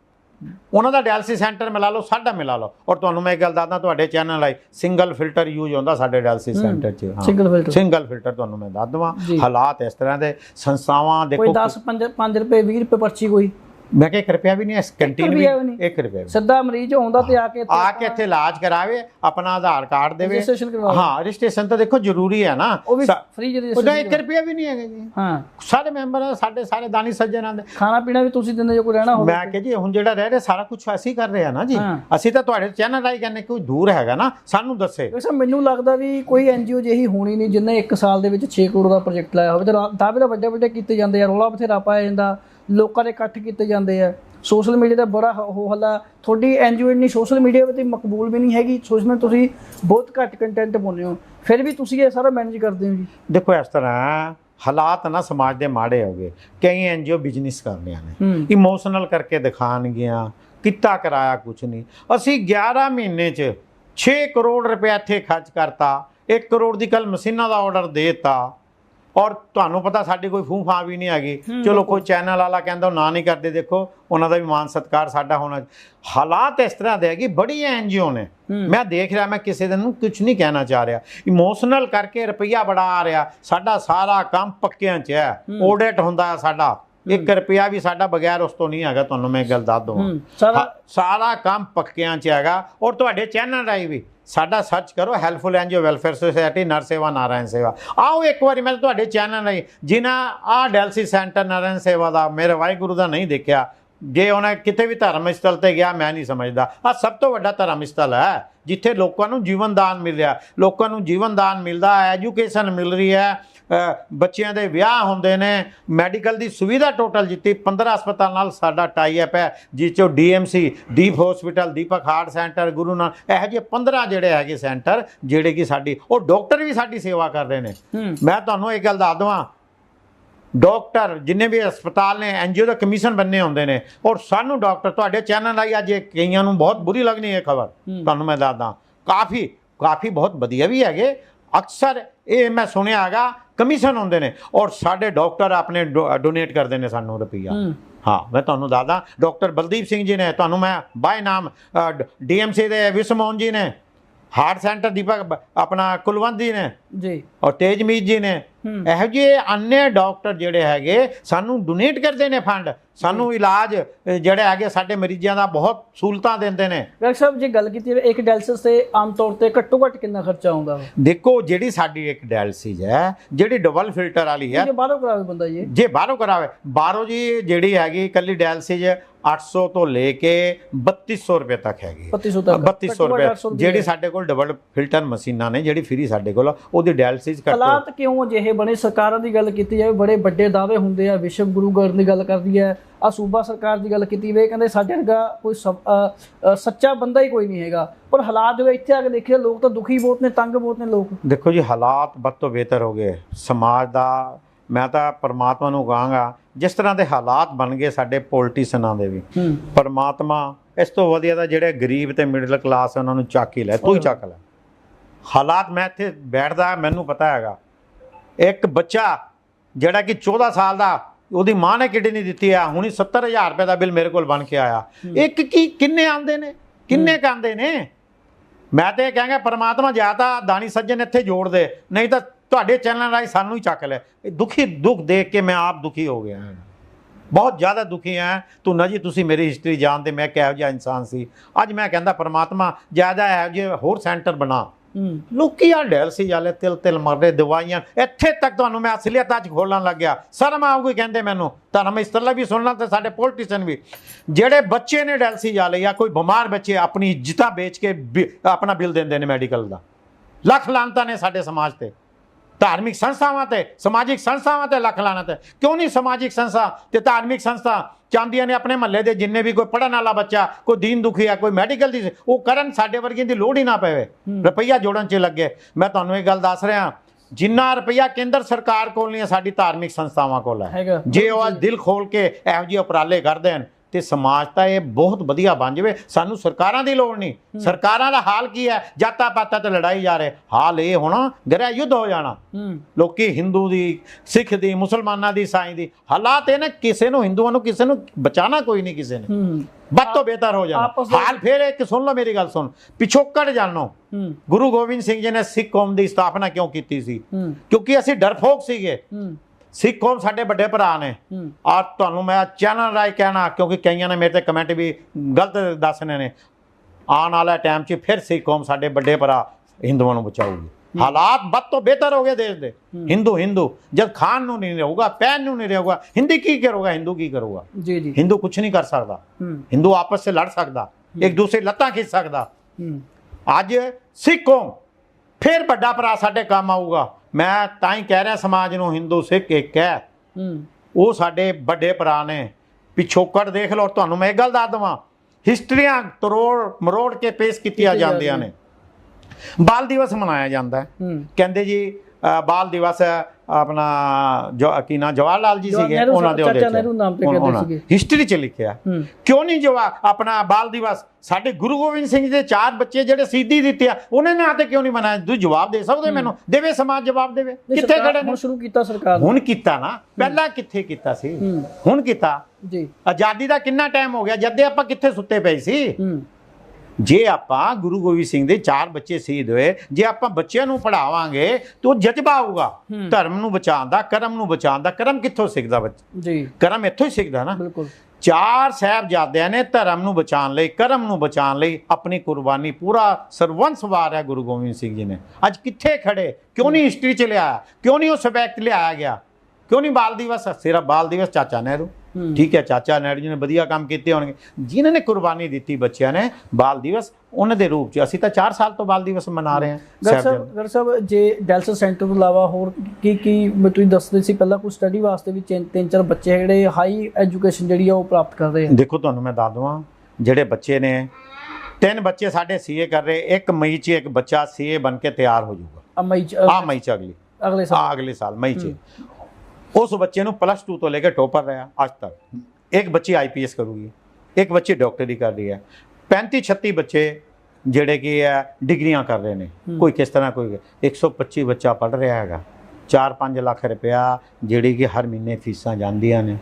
ਉਹਨਾਂ ਦਾ ਡਾਇਲਸਿਸ ਸੈਂਟਰ ਮਿਲਾ ਲਓ ਸਾਡਾ ਮਿਲਾ ਲਓ। ਔਰ ਤੁਹਾਨੂੰ ਮੈਂ ਇੱਕ ਗੱਲ ਦੱਸਦਾ ਤੁਹਾਡੇ ਚੈਨਲ ਲਈ ਸਿੰਗਲ ਫਿਲਟਰ ਯੂਜ਼ ਹੁੰਦਾ ਸਾਡੇ ਡਾਇਲਸਿਸ ਸੈਂਟਰ 'ਚ। ਹਾਂ। ਸਿੰਗਲ ਫਿਲਟਰ ਸਿੰਗਲ ਫਿਲਟਰ ਤੁਹਾਨੂੰ ਮੈਂ ਦੱਸ ਦਵਾਂ। ਹਾਲਾਤ ਇਸ ਤਰ੍ਹਾਂ ਦੇ ਸੰਸਥਾਵਾਂ ਕੋਈ ਦੇਖੋ 10 5 5 ਰੁਪਏ 20 ਰੁਪਏ ਪਰਚੀ ਕੋਈ। ਮੈਂ ਕਿਹਾ 1 ਰੁਪਿਆ ਵੀ ਨਹੀਂ ਇਸ ਕੰਟੀਨ ਵੀ ਰੁਪਇਆ ਵੀ ਨਹੀਂ। 1 ਰੁਪਿਆ ਵੀ ਸਿੱਧਾ ਮਰੀਜ਼ ਆਉਂਦਾ ਤੇ ਆ ਕੇ ਇੱਥੇ ਆ ਕੇ ਇੱਥੇ ਇਲਾਜ ਕਰਾਵੇ ਆਪਣਾ ਆਧਾਰ ਕਾਰਡ ਦੇਵੇ। ਰਜਿਸਟ੍ਰੇਸ਼ਨ ਕਰਵਾਓ ਹਾਂ ਰਜਿਸਟ੍ਰੇਸ਼ਨ ਤਾਂ ਦੇਖੋ ਜ਼ਰੂਰੀ ਹੈ ਨਾ। ਉਹ ਵੀ ਸਾ- ਫ੍ਰੀ ਉਹਦਾ ਰਜਿਸਟ੍ਰੇਸ਼ਨ 1 ਰੁਪਿਆ ਵੀ ਨਹੀਂ ਹੈਗਾ ਜੀ। ਹਾਂ। ਸਾਰੇ ਮੈਂਬਰ ਸਾਡੇ ਸਾਰੇ ਦਾਨੀ ਸੱਜਣਾਂ ਦੇ ਖਾਣਾ ਪੀਣਾ ਵੀ ਤੁਸੀਂ ਦਿੰਦੇ ਜੋ ਕੋਈ ਰਹਿਣਾ ਹੋਵੇ ਮੈਂ ਕਿਹਾ ਜੀ ਹੁਣ ਜਿਹੜਾ ਰਹਿ ਰਿਹਾ ਸਾਰਾ ਕੁਝ ਅਸੀਂ ਕਰ ਰਹੇ ਆ ਨਾ ਜੀ। ਹਾਂ। ਅਸੀਂ ਤਾਂ ਤੁਹਾਡੇ ਚੈਨਲ ਰਾਈ ਕਹਿੰਦੇ ਕੋਈ ਦੂਰ ਹੈਗਾ ਨਾ ਸਾਨੂੰ ਦੱਸੇ। ਵੈਸੇ ਮੈਨੂੰ ਲੱਗਦਾ ਵੀ ਕੋਈ ਐਨਜੀਓ ਜਿਹੀ ਹੋਣੀ ਨਹੀਂ ਜਿੰਨੇ 1 ਸਾਲ ਦੇ ਵਿੱਚ 6 ਕਰੋੜ ਦਾ ਪ੍ਰੋਜੈਕਟ ਲਾਇਆ ਹੋਵੇ ਤੇ ਰਾ- ਦਾਅਵੇ ਤਾਂ ਵੱਡੇ ਵੱਡੇ ਕੀਤੇ ਜਾਂਦੇ ਆ ਰੌਲਾ ਬਥੇਰਾ ਪਾਇਆ ਜਾਂਦਾ। ਲੋਕਾਂ ਦੇ ਇਕੱਠ ਕੀਤੇ ਜਾਂਦੇ ਆ। ਸੋਸ਼ਲ ਮੀਡੀਆ ਦਾ ਬੜਾ ਹੋ ਹੱਲਾ ਤੁਹਾਡੀ ਐਨਜੀਓ ਇੰਨੀ ਸੋਸ਼ਲ ਮੀਡੀਆ ਤੇ ਮਕਬੂਲ ਵੀ ਨਹੀਂ ਹੈਗੀ ਸੋਚਣਾ ਤੁਸੀਂ ਬਹੁਤ ਘੱਟ ਕੰਟੈਂਟ ਪਾਉਂਦੇ ਹੋ। ਫਿਰ ਵੀ ਤੁਸੀਂ ਇਹ ਸਾਰਾ ਮੈਨੇਜ ਕਰਦੇ ਹੋ ਜੀ। ਦੇਖੋ ਇਸ ਤਰ੍ਹਾਂ ਹਾਲਾਤ ਨਾ ਸਮਾਜ ਦੇ ਮਾੜੇ ਹੋ ਗਏ। ਕਈ ਐਨਜੀਓ ਬਿਜ਼ਨਸ ਕਰਦੀਆਂ ਨੇ। ਹੂੰ। ਇਮੋਸ਼ਨਲ ਕਰਕੇ ਦਿਖਾਣਗੀਆਂ ਕਿੱਤਾ ਕਰਾਇਆ ਕੁਛ ਨਹੀਂ। ਅਸੀਂ 11 ਮਹੀਨੇ 'ਚ 6 ਕਰੋੜ ਰੁਪਏ ਇੱਥੇ ਖਰਚ ਕਰਤਾ 1 ਕਰੋੜ ਦੀ ਕੱਲ ਮਸ਼ੀਨਾਂ ਦਾ ਆਰਡਰ ਦੇਤਾ। ਔਰ ਤੁਹਾਨੂੰ ਪਤਾ ਸਾਡੀ ਕੋਈ ਫੂਫਾ ਵੀ ਨਹੀਂ ਹੈਗੀ। ਚਲੋ ਕੋਈ ਚੈਨਲ ਵਾਲਾ ਕਹਿੰਦਾ ਉਹ ਨਾ ਨਹੀਂ ਕਰਦੇ ਦੇਖੋ ਉਹਨਾਂ ਦਾ ਵੀ ਮਾਨ ਸਤਕਾਰ ਸਾਡਾ ਹੋਣਾ। ਹਾਲਾਤ ਇਸ ਤਰ੍ਹਾਂ ਦੇ ਹੈ ਕਿ ਬੜੀ ਐਨਜੀਓ ਨੇ। ਮੈਂ ਦੇਖ ਰਿਹਾ ਮੈਂ ਕਿਸੇ ਦਿਨ ਨੂੰ ਕੁਝ ਨਹੀਂ ਕਹਿਣਾ ਚਾਹ ਰਿਹਾ। ਇਮੋਸ਼ਨਲ ਕਰਕੇ ਰੁਪਈਆ ਬੜਾ ਆ ਰਿਹਾ। ਸਾਡਾ ਸਾਰਾ ਕੰਮ ਪੱਕਿਆਂ 'ਚ ਹੈ। ਆਡਿਟ ਹੁੰਦਾ ਹੈ ਸਾਡਾ। 1 ਰੁਪਿਆ ਵੀ ਸਾਡਾ ਬਗੈਰ ਉਸ ਤੋਂ ਨਹੀਂ ਹੈਗਾ ਤੁਹਾਨੂੰ ਮੈਂ ਇੱਕ ਗੱਲ ਦੱਸ ਦਵਾਂ। ਸਾਰਾ ਕੰਮ ਪੱਕਿਆਂ 'ਚ ਹੈਗਾ। ਔਰ ਤੁਹਾਡੇ ਚੈਨਲ ਰਾਹੀਂ ਵੀ ਸਾਡਾ ਸਰਚ ਕਰੋ ਹੈਲਪਫੁਲ ਐਨਜੀਓ ਵੈਲਫੇਅਰ ਸੁਸਾਇਟੀ ਨਰ ਸੇਵਾ ਨਾਰਾਇਣ ਸੇਵਾ। ਆਓ ਇੱਕ ਵਾਰੀ ਮੈਂ ਤੁਹਾਡੇ ਚੈਨਲ ਰਾਹੀਂ, ਜਿਨ੍ਹਾਂ ਆ ਡੈਲਸੀ ਸੈਂਟਰ, ਨਾਰਾਇਣ ਸੇਵਾ ਦਾ, ਮੇਰੇ ਵਾਹਿਗੁਰੂ ਦਾ ਨਹੀਂ ਦੇਖਿਆ, ਜੇ ਉਹਨੇ ਕਿਤੇ ਵੀ ਧਰਮ ਸਥਲ ਤੇ ਗਿਆ, ਮੈਂ ਨਹੀਂ ਸਮਝਦਾ। ਆ ਸਭ ਤੋਂ ਵੱਡਾ ਧਰਮ ਸਥਲ ਹੈ, ਜਿੱਥੇ ਲੋਕਾਂ ਨੂੰ ਜੀਵਨ ਦਾਨ ਮਿਲ ਰਿਹਾ ਲੋਕਾਂ ਨੂੰ ਜੀਵਨ ਦਾਨ ਮਿਲਦਾ ਹੈ ਐਜੂਕੇਸ਼ਨ ਮਿਲ ਰਹੀ ਹੈ ਬੱਚਿਆਂ ਦੇ ਵਿਆਹ ਹੁੰਦੇ ਨੇ ਮੈਡੀਕਲ ਦੀ ਸੁਵਿਧਾ ਟੋਟਲ ਜਿੱਤੀ 15 ਹਸਪਤਾਲ ਨਾਲ ਸਾਡਾ ਟਾਈ ਅਪ ਹੈ ਜਿਸ ਚੋਂ DMC Deep hospital Deepak heart centre Guru Nanak ਇਹੋ ਜਿਹੇ 15 ਜਿਹੜੇ ਹੈਗੇ ਸੈਂਟਰ ਜਿਹੜੇ ਕਿ ਸਾਡੀ ਉਹ ਡਾਕਟਰ ਵੀ ਸਾਡੀ ਸੇਵਾ ਕਰ ਰਹੇ ਨੇ। ਮੈਂ ਤੁਹਾਨੂੰ ਇੱਕ ਗੱਲ ਦੱਸ ਦਵਾਂ ਡਾਕਟਰ ਜਿੰਨੇ ਵੀ ਹਸਪਤਾਲ ਨੇ ਐਨਜੀਓ ਦਾ ਕਮਿਸ਼ਨ ਬੰਨੇ ਹੁੰਦੇ ਨੇ ਔਰ ਸਾਨੂੰ ਡਾਕਟਰ ਤੁਹਾਡੇ ਚੈਨਲ ਆਈ ਅੱਜ ਇਹ ਕਈਆਂ ਨੂੰ ਬਹੁਤ ਬੁਰੀ ਲੱਗਣੀ ਹੈ ਖਬਰ ਤੁਹਾਨੂੰ ਮੈਂ ਦੱਸਦਾ ਕਾਫੀ ਕਾਫੀ ਬਹੁਤ ਵਧੀਆ ਵੀ ਹੈਗੇ ਅਕਸਰ ਇਹ ਮੈਂ ਸੁਣਿਆ ਹੈਗਾ ਕਮਿਸ਼ਨ ਹੁੰਦੇ ਨੇ ਔਰ ਸਾਡੇ ਡਾਕਟਰ ਆਪਣੇ ਡੋਨੇਟ ਕਰਦੇ ਨੇ ਸਾਨੂੰ ਰੁਪਈਆ। ਹੂੰ। ਮੈਂ ਤੁਹਾਨੂੰ ਦੱਸਦਾ ਡਾਕਟਰ ਬਲਦੀਪ ਸਿੰਘ ਜੀ ਨੇ ਤੁਹਾਨੂੰ ਮੈਂ ਬਾਈ ਨਾਮ ਡੀਐਮਸੀ ਦੇ ਵਿਸਮੋਹਨ ਜੀ ਨੇ ਹਾਰਟ ਸੈਂਟਰ ਦੀਪਕ ਆਪਣਾ ਕੁਲਵੰਤ ਜੀ ਨੇ ਜੀ। ਔਰ ਤੇਜਮੀਤ ਜੀ ਨੇ। ਇਹੋ ਜਿਹੇ ਅੰਨੇ ਡਾਕਟਰ ਜਿਹੜੇ ਹੈਗੇ ਸਾਨੂੰ ਡੋਨੇਟ ਕਰਦੇ ਨੇ ਫੰਡ ਸਾਨੂੰ ਇਲਾਜ ਜਿਹੜੇ ਹੈਗੇ ਸਾਡੇ ਮਰੀਜ਼ਾਂ ਦਾ ਬਹੁਤ ਸਹੂਲਤਾਂ ਦਿੰਦੇ ਨੇ। ਡਾਕਟਰ ਸਾਹਿਬ ਜੇ ਗੱਲ ਕੀਤੀ ਜਾਵੇ ਇੱਕ ਡਾਇਲਸਿਸ ਤੇ ਆਮ ਤੌਰ ਤੇ ਘੱਟੋ ਘੱਟ ਕਿੰਨਾ ਖਰਚਾ ਆਉਂਦਾ ਦੇਖੋ ਜਿਹੜੀ ਸਾਡੀ ਇੱਕ ਡਾਇਲਸਿਸ ਹੈ ਜਿਹੜੀ ਡਬਲ ਫਿਲਟਰ ਵਾਲੀ ਹੈ ਜੇ ਬਾਹਰੋਂ ਕਰਾਵੇ ਬੰਦਾ ਜੀ ਜੇ ਬਾਹਰੋਂ ਕਰਾਵੇ ਬਾਹਰੋਂ ਜੀ ਜਿਹੜੀ ਹੈਗੀ ਕੱਲੀ ਡਾਇਲਸਿਸ 800 ਤੋਂ ਲੈ ਕੇ 3200 ਰੁਪਏ ਤੱਕ ਹੈਗੀ 3200 ਤੱਕ। 3200 ਘੱਟੋ ਘੱਟ 800 ਰੁਪਏ। ਜਿਹੜੀ ਸਾਡੇ ਕੋਲ ਡਬਲ ਫਿਲਟਰ ਮਸ਼ੀਨਾਂ ਨੇ ਜਿਹੜੀ ਫ੍ਰੀ ਸਾਡੇ ਕੋਲ ਉਹਦੀ ਡਾਇਲਸਿਸ ਘੱਟੋ ਹਾਲਾਤ ਕਿਉਂ ਅਜਿਹੇ ਬਣੇ? ਸਰਕਾਰਾਂ ਦੀ ਗੱਲ ਕੀਤੀ ਜਾਵੇ ਬੜੇ ਵੱਡੇ ਦਾਅਵੇ ਹੁੰਦੇ ਆ। ਵਿਸ਼ਵ ਗੁਰੂ ਗਵਰਨਰ ਦੀ ਗੱਲ ਕਰਦੀ ਹੈ। ਆ ਸੂਬਾ ਸਰਕਾਰ ਦੀ ਗੱਲ ਕੀਤੀ ਵੇ ਕਹਿੰਦੇ ਸਾਡੇ ਵਰਗਾ ਕੋਈ ਸੱਚਾ ਬੰਦਾ ਹੀ ਕੋਈ ਨਹੀਂ ਹੈਗਾ। ਪਰ ਹਾਲਾਤ ਜਦੋਂ ਇੱਥੇ ਆ ਕੇ ਦੇਖਿਆ ਲੋਕ ਤਾਂ ਦੁਖੀ ਬਹੁਤ ਨੇ ਤੰਗ ਬਹੁਤ ਨੇ ਲੋਕ। ਦੇਖੋ ਜੀ ਹਾਲਾਤ ਬਦ ਤੋਂ ਬਿਹਤਰ ਹੋ ਗਏ। ਸਮਾਜ ਦਾ ਮੈਂ ਤਾਂ ਪਰਮਾਤਮਾ ਨੂੰ ਕਹਾਂਗਾ ਜਿਸ ਤਰ੍ਹਾਂ ਦੇ ਹਾਲਾਤ ਬਣ ਗਏ ਸਾਡੇ ਪੋਲੀਟੀਸ਼ੀਅਨਾਂ ਦੇ ਵੀ ਪਰਮਾਤਮਾ ਇਸ ਤੋਂ ਵਧੀਆ ਤਾਂ ਜਿਹੜੇ ਗਰੀਬ ਤੇ ਮਿਡਲ ਕਲਾਸ ਉਹਨਾਂ ਨੂੰ ਚੱਕ ਹੀ ਲੈ ਤੂੰ ਹੀ ਚੱਕ ਲੈ। ਹਾਲਾਤ ਮੈਂ ਇੱਥੇ ਬੈਠਦਾ ਮੈਨੂੰ ਪਤਾ ਹੈਗਾ। ਇੱਕ ਬੱਚਾ ਜਿਹੜਾ ਕਿ 14 ਸਾਲ ਦਾ ਉਹਦੀ ਮਾਂ ਨੇ ਕਿਡਨੀ ਦਿੱਤੀ ਆ ਹੁਣੀ 70000 ਰੁਪਏ ਦਾ ਬਿੱਲ ਮੇਰੇ ਕੋਲ ਬਣ ਕੇ ਆਇਆ। ਇੱਕ ਕੀ ਕਿੰਨੇ ਆਉਂਦੇ ਨੇ? ਕਿੰਨੇ ਕੁ ਆਉਂਦੇ ਨੇ? ਮੈਂ ਤੇ ਕਹਾਂਗਾ ਪਰਮਾਤਮਾ ਜਾਂ ਤਾਂ ਦਾਨੀ ਸੱਜਣ ਇੱਥੇ ਜੋੜ ਦੇ ਨਹੀਂ ਤਾਂ ਤੁਹਾਡੇ ਚੈਨਲ ਰਾਹੀਂ ਸਾਨੂੰ ਹੀ ਚੱਕ ਲੈ। ਇਹ ਦੁਖੀ ਦੁੱਖ ਦੇਖ ਕੇ ਮੈਂ ਆਪ ਦੁਖੀ ਹੋ ਗਿਆ ਹਾਂ। ਬਹੁਤ ਜ਼ਿਆਦਾ ਦੁਖੀ ਹਾਂ। ਤੂੰ ਨਾ ਜੀ ਤੁਸੀਂ ਮੇਰੀ ਹਿਸਟਰੀ ਜਾਣਦੇ ਮੈਂ ਕਿਹੋ ਜਿਹਾ ਇਨਸਾਨ ਸੀ। ਅੱਜ ਮੈਂ ਕਹਿੰਦਾ ਪਰਮਾਤਮਾ ਜ਼ਿਆਦਾ ਇਹੋ ਜਿਹੇ ਹੋਰ ਸੈਂਟਰ ਬਣਾ। ਹੂੰ। ਲੋਕੀ ਆ ਡੈਲਸੀ ਵਾਲੇ ਤਿਲ ਤਿਲ ਮਰਦੇ ਦਵਾਈਆਂ। ਇੱਥੇ ਤੱਕ ਤੁਹਾਨੂੰ ਮੈਂ ਅਸਲੀਅਤ ਅੱਜ ਖੋਲਣ ਲੱਗਿਆ ਸ਼ਰਮ ਆਉਗੀ ਕਹਿੰਦੇ ਮੈਨੂੰ। ਧਰਮ ਇਸ ਤਰ੍ਹਾਂ ਵੀ ਸੁਣਨਾ ਤੇ ਸਾਡੇ ਪੋਲੀਟੀਸ਼ੀਅਨ ਵੀ। ਜਿਹੜੇ ਬੱਚੇ ਨੇ ਡੈਲਸੀ ਵਾਲੇ ਜਾਂ ਕੋਈ ਬਿਮਾਰ ਬੱਚੇ ਆਪਣੀ ਇੱਜ਼ਤਾਂ ਵੇਚ ਕੇ ਆਪਣਾ ਬਿੱਲ ਦਿੰਦੇ ਨੇ ਮੈਡੀਕਲ ਦਾ। ਲੱਖ ਲਾਂਤਾਂ ਨੇ ਸਾਡੇ ਸਮਾਜ ਤੇ। ਧਾਰਮਿਕ ਸੰਸਥਾਵਾਂ ਤੇ ਸਮਾਜਿਕ ਸੰਸਥਾਵਾਂ ਤੇ ਲੱਖ ਲਾਣਤ ਹੈ ਕਿਉਂ ਨਹੀਂ ਸਮਾਜਿਕ ਸੰਸਥਾ ਤੇ ਧਾਰਮਿਕ ਸੰਸਥਾ? ਚਾਹੁੰਦੀਆਂ ਨੇ ਆਪਣੇ ਮਹੱਲੇ ਦੇ ਜਿੰਨੇ ਵੀ ਕੋਈ ਪੜਨ ਵਾਲਾ ਬੱਚਾ ਕੋਈ ਦੀਨ ਦੁਖੀ ਆ ਕੋਈ ਮੈਡੀਕਲ ਦੀ ਉਹ ਕਰਨ ਸਾਡੇ ਵਰਗਿਆਂ ਦੀ ਲੋੜ ਹੀ ਨਾ ਪਵੇ। ਰੁਪਈਆ ਜੋੜਨ ਚ ਲੱਗੇ। ਮੈਂ ਤੁਹਾਨੂੰ ਇਹ ਗੱਲ ਦੱਸ ਰਿਹਾ ਜਿੰਨਾ ਰੁਪਈਆ ਕੇਂਦਰ ਸਰਕਾਰ ਕੋਲ ਨਹੀਂ ਸਾਡੀ ਧਾਰਮਿਕ ਸੰਸਥਾਵਾਂ ਕੋਲ ਹੈ। ਜੇ ਉਹ ਅੱਜ ਦਿਲ ਖੋਲ ਕੇ ਇਹੋ ਜਿਹੇ ਉਪਰਾਲੇ ਕਰਦੇ ਹਨ ਤੇ ਸਮਾਜ ਤਾਂ ਇਹ ਬਹੁਤ ਵਧੀਆ ਬਣ ਜਾਵੇ। ਸਾਨੂੰ ਸਰਕਾਰਾਂ ਦੀ ਲੋੜ ਨਹੀਂ। ਸਰਕਾਰਾਂ ਦਾ ਹਾਲ ਕੀ ਹੈ? ਜਾਤਾਂ ਪਾਤਾਂ ਤੇ ਲੜਾਈ ਜਾ ਰਹੇ। ਹਾਲ ਇਹ ਹੋਣਾ ਗ੍ਰਹਿ ਯੁੱਧ ਹੋ ਜਾਣਾ। ਲੋਕੀ ਹਿੰਦੂ ਦੀ ਸਿੱਖ ਦੀ ਮੁਸਲਮਾਨਾਂ ਦੀ ਸਾਈਂ ਦੀ ਹਾਲਾਤ ਇਹ ਨੇ ਕਿਸੇ ਨੂੰ ਹਿੰਦੂਆਂ ਨੂੰ ਕਿਸੇ ਨੂੰ ਬਚਾਣਾ ਕੋਈ ਨਹੀਂ ਕਿਸੇ ਨੇ। ਬਦ ਤੋਂ ਬਿਹਤਰ ਹੋ ਜਾਣਾ। ਹਾਲ ਫੇਰ ਇੱਕ ਸੁਣ ਲਓ ਮੇਰੀ ਗੱਲ ਸੁਣ। ਪਿਛੋਕੜ ਜਾਣੋ। ਗੁਰੂ ਗੋਬਿੰਦ ਸਿੰਘ ਜੀ ਨੇ ਸਿੱਖ ਕੌਮ ਦੀ ਸਥਾਪਨਾ ਕਿਉਂ ਕੀਤੀ ਸੀ? ਕਿਉਂਕਿ ਅਸੀਂ ਡਰਪੋਕ ਸੀਗੇ। ਸਿੱਖ ਕੌਮ ਸਾਡੇ ਵੱਡੇ ਭਰਾ ਨੇ। ਆ ਤੁਹਾਨੂੰ ਮੈਂ ਚੈਨਲ ਰਾਈ ਕਹਿਣਾ ਕਿਉਂਕਿ ਕਈਆਂ ਨੇ ਮੇਰੇ ਤੇ ਕਮੈਂਟ ਵੀ ਗਲਤ ਦੱਸਣੇ ਨੇ। ਆਉਣ ਵਾਲਾ ਟਾਈਮ 'ਚ ਫਿਰ ਸਿੱਖ ਕੌਮ ਸਾਡੇ ਵੱਡੇ ਭਰਾ ਹਿੰਦੂਆਂ ਨੂੰ ਬਚਾਊਗੀ। ਹਾਲਾਤ ਬਦ ਤੋਂ ਬਿਹਤਰ ਹੋ ਗਏ ਦੇਸ਼ ਦੇ। ਹਿੰਦੂ ਹਿੰਦੂ ਜਦ ਖਾਣ ਨੂੰ ਨਹੀਂ ਰਹੂਗਾ ਪਹਿਨ ਨੂੰ ਨਹੀਂ ਰਹੂਗਾ ਹਿੰਦੀ ਕੀ ਕਰੂਗਾ ਹਿੰਦੂ ਕੀ ਕਰੂਗਾ? ਜੀ ਜੀ। ਹਿੰਦੂ ਕੁਝ ਨਹੀਂ ਕਰ ਸਕਦਾ। ਹਿੰਦੂ ਆਪਸ ਵਿੱਚ ਲੜ ਸਕਦਾ ਇੱਕ ਦੂਸਰੇ ਲੱਤਾਂ ਖਿੱਚ ਸਕਦਾ। ਅੱਜ ਸਿੱਖ ਕੌਮ ਫਿਰ ਵੱਡਾ ਭਰਾ ਸਾਡੇ ਕੰਮ ਆਊਗਾ। ਮੈਂ ਤਾਂ ਹੀ ਕਹਿ ਰਿਹਾ ਸਮਾਜ ਨੂੰ ਹਿੰਦੂ ਸਿੱਖ ਇੱਕ ਹੈ। ਉਹ ਸਾਡੇ ਵੱਡੇ ਭਰਾ ਨੇ। ਪਿਛੋਕੜ ਦੇਖ ਲਓ ਤੁਹਾਨੂੰ ਮੈਂ ਇੱਕ ਗੱਲ ਦੱਸ ਦਵਾਂ। ਹਿਸਟਰੀਆਂ ਤਰੋੜ ਮਰੋੜ ਕੇ ਪੇਸ਼ ਕੀਤੀਆਂ ਜਾਂਦੀਆਂ ਨੇ। ਬਾਲ ਦਿਵਸ ਮਨਾਇਆ ਜਾਂਦਾ ਹੈ। ਕਹਿੰਦੇ ਜੀ ਬਾਲ ਦਿਵਸ ਆਪਣਾ ਜੋ ਕੀ ਨਾਂ ਜਵਾਹਰ ਲਾਲ ਜੀ ਸੀਗੇ ਉਹਨਾਂ ਦੇ ਚਾਚਾ ਉਹਦੇ ਨਹਿਰੂ ਨਾਮ ਤੇ ਕਹਿੰਦੇ ਸੀਗੇ। ਹਿਸਟਰੀ ਚ ਲਿਖਿਆ। ਕਿਉਂ ਨਹੀਂ ਜਵਾ ਆਪਣਾ ਬਾਲ ਦਿਵਸ? ਸਾਡੇ ਗੁਰੂ ਗੋਬਿੰਦ ਸਿੰਘ ਦੇ ਚਾਰ ਬੱਚੇ ਜਿਹੜੇ ਸਿੱਧੀ ਦਿੱਤੇ ਆ ਉਹਨਾਂ ਨੇ ਆਤੇ ਕਿਉਂ ਨਹੀਂ ਮਨਾਇਆ? ਤੁਸੀਂ ਜਵਾਬ ਦੇ ਸਕਦੇ ਮੈਨੂੰ? ਦੇਵੇ ਸਮਾਜ ਜਵਾਬ ਦੇਵੇ। ਕਿੱਥੇ ਖੜੇ ਨੇ? ਹੁਣ ਸ਼ੁਰੂ ਕੀਤਾ ਸਰਕਾਰ ਨੇ। ਹੁਣ ਕੀਤਾ ਨਾ। ਪਹਿਲਾਂ ਕਿੱਥੇ ਕੀਤਾ ਸੀ? ਹੁਣ ਕੀਤਾ। ਜੀ। ਆਜ਼ਾਦੀ ਦਾ ਕਿੰਨਾ ਟਾਈਮ ਹੋ ਗਿਆ? ਜਦ ਦੇ ਆਪਾਂ ਕਿੱਥੇ ਸੁੱਤੇ ਪਏ ਸੀ? ਜੇ ਆਪਾਂ ਗੁਰੂ ਗੋਬਿੰਦ ਸਿੰਘ ਦੇ ਚਾਰ ਬੱਚੇ ਸ਼ਹੀਦ ਹੋਏ ਜੇ ਆਪਾਂ ਬੱਚਿਆਂ ਨੂੰ ਪੜਾਵਾਂਗੇ ਤਾਂ ਉਹ ਜਜ਼ਬਾ ਆਊਗਾ। ਧਰਮ ਨੂੰ ਬਚਾਉਣ ਦਾ ਕਰਮ ਨੂੰ ਬਚਾਉਣ ਦਾ ਕਰਮ ਕਿੱਥੋਂ ਸਿੱਖਦਾ ਬੱਚਾ? ਜੀ। ਕਰਮ ਇੱਥੋਂ ਹੀ ਸਿੱਖਦਾ ਨਾ। ਬਿਲਕੁਲ। ਚਾਰ ਸਾਹਿਬਜ਼ਾਦਿਆਂ ਨੇ ਧਰਮ ਨੂੰ ਬਚਾਉਣ ਲਈ ਕਰਮ ਨੂੰ ਬਚਾਉਣ ਲਈ ਆਪਣੀ ਕੁਰਬਾਨੀ ਪੂਰਾ ਸਰਵੰਸ ਵਾਰਿਆ ਗੁਰੂ ਗੋਬਿੰਦ ਸਿੰਘ ਜੀ ਨੇ। ਅੱਜ ਕਿੱਥੇ ਖੜੇ? ਕਿਉਂ ਨਹੀਂ ਹਿਸਟਰੀ ਚ ਲਿਆਇਆ? ਕਿਉਂ ਨਹੀਂ ਉਸ ਵਕਤ ਲਿਆਇਆ ਗਿਆ? ਕਿਉਂ ਨਹੀਂ ਬਾਲ ਦਿਵਸ? ਸਿਰਫ ਬਾਲ ਦਿਵਸ ਚਾਚਾ ਨਹਿਰੂ। ਠੀਕ ਹੈ ਚਾਚਾ ਨਹਿਰੂ ਜੀ ਨੇ ਵਧੀਆ ਕੰਮ ਕੀਤੇ ਹੋਣਗੇ। ਜਿਨ੍ਹਾਂ ਨੇ ਕੁਰਬਾਨੀ ਦਿੱਤੀ ਬੱਚਿਆਂ ਨੇ ਬਾਲ ਦਿਵਸ ਉਹਨਾਂ ਦੇ ਰੂਪ ਚ। ਅਸੀਂ ਤਾਂ 4 ਸਾਲ ਤੋਂ ਬਾਲ ਦਿਵਸ ਮਨਾ ਰਹੇ ਹਾਂ ਗਰ ਸਾਹਿਬ। ਗਰ ਸਾਹਿਬ ਜੇ ਡੈਲਸਨ ਸੈਂਟਰ ਤੋਂ ਇਲਾਵਾ ਹੋਰ ਕੀ ਕੀ ਮੈਂ ਤੁਸੀਂ ਦੱਸਦੇ ਸੀ ਪਹਿਲਾਂ ਕੋਈ ਸਟੱਡੀ ਵਾਸਤੇ ਵੀ ਤਿੰਨ ਤਿੰਨ ਚਾਰ ਬੱਚੇ ਜਿਹੜੇ ਹਾਈ ਐਜੂਕੇਸ਼ਨ ਜਿਹੜੀ ਆ ਉਹ ਪ੍ਰਾਪਤ ਕਰ ਰਹੇ ਆ? ਦੇਖੋ ਤੁਹਾਨੂੰ ਮੈਂ ਦੱਸ ਦਵਾਂ ਜਿਹੜੇ ਬੱਚੇ ਨੇ ਤਿੰਨ ਬੱਚੇ ਸਾਡੇ ਸੀਏ ਕਰ ਰਹੇ ਇੱਕ ਮਈ ਚ ਇੱਕ ਬੱਚਾ ਸੀਏ ਬਣ ਕੇ ਤਿਆਰ ਹੋ ਜਾਊਗਾ। ਆ ਮਈ ਚ- ਆ ਮਈ ਚ ਅਗਲੀ। ਅਗਲੇ ਸਾਲ। ਅਗਲੇ ਸਾਲ ਮਈ ਚ। ਉਸ ਬੱਚੇ ਨੂੰ ਪਲੱਸ 2 ਤੋਂ ਲੈ ਕੇ ਟੋਪਰ ਰਿਹਾ ਅੱਜ ਤੱਕ। ਇੱਕ ਬੱਚੀ ਆਈਪੀਐਸ ਕਰੂਗੀ ਇੱਕ ਬੱਚੀ ਡਾਕਟਰੀ ਕਰ ਰਹੀ ਹੈ। 35 36 ਬੱਚੇ ਜਿਹੜੇ ਕੀ ਹੈ ਡਿਗਰੀਆਂ ਕਰ ਰਹੇ ਨੇ। ਕੋਈ ਕਿਸ ਤਰ੍ਹਾਂ ਕੋਈ 125 ਬੱਚਾ ਪੜ ਰਿਹਾ ਹੈਗਾ। 4-5 ਲੱਖ ਰੁਪਇਆ ਜਿਹੜੀ ਕਿ ਹਰ ਮਹੀਨੇ ਫੀਸਾਂ ਜਾਂਦੀਆਂ ਨੇ।